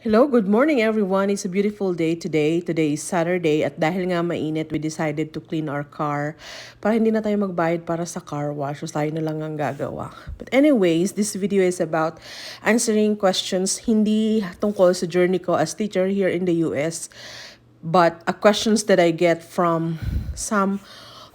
Hello, good morning everyone. It's a beautiful day today. Today is Saturday at dahil nga mainit, we decided to clean our car para hindi na tayo magbayad para sa car wash. So tayo na lang ang gagawa. But anyways, this video is about answering questions hindi tungkol sa journey ko as teacher here in the US, but uh, questions that I get from some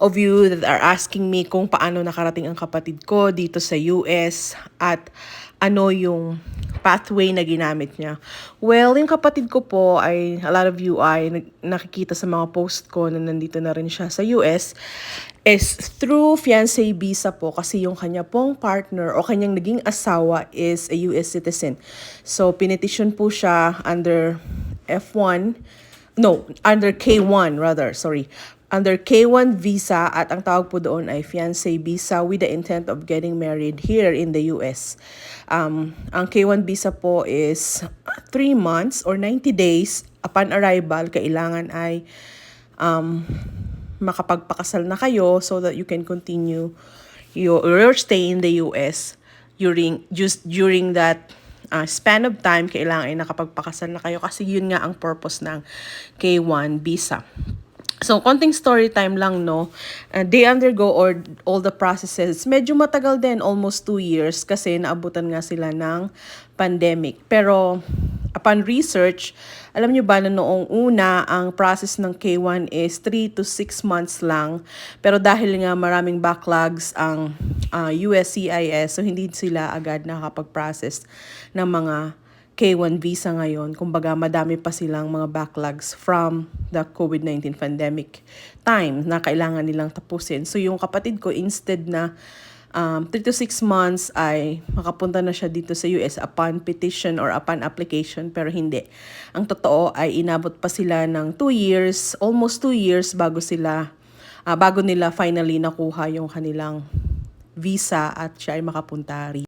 of you that are asking me kung paano nakarating ang kapatid ko dito sa US at ano yung pathway na ginamit niya. Well, yung kapatid ko po ay a lot of you ay nakikita sa mga post ko na nandito na rin siya sa US is through fiancé visa po kasi yung kanya pong partner o kanyang naging asawa is a US citizen. So, pinetition po siya under F1 no, under K1 rather, sorry. Under K1 visa at ang tawag po doon ay fiancé visa with the intent of getting married here in the US. Um, ang K1 visa po is 3 months or 90 days upon arrival. Kailangan ay um, makapagpakasal na kayo so that you can continue your, your stay in the US during just during that uh, span of time kailangan ay nakapagpakasal na kayo kasi yun nga ang purpose ng K1 visa. So, konting story time lang, no? Uh, they undergo or all the processes. Medyo matagal din, almost two years, kasi naabutan nga sila ng pandemic. Pero, upon research, alam nyo ba na noong una, ang process ng K1 is 3 to 6 months lang. Pero dahil nga maraming backlogs ang uh, USCIS, so hindi sila agad nakakapag-process ng mga K1 visa ngayon. Kumbaga, madami pa silang mga backlogs from the COVID-19 pandemic time na kailangan nilang tapusin. So, yung kapatid ko, instead na um, 3 to 6 months ay makapunta na siya dito sa US upon petition or upon application, pero hindi. Ang totoo ay inabot pa sila ng 2 years, almost 2 years bago sila, ah, bago nila finally nakuha yung kanilang visa at siya ay makapunta rito.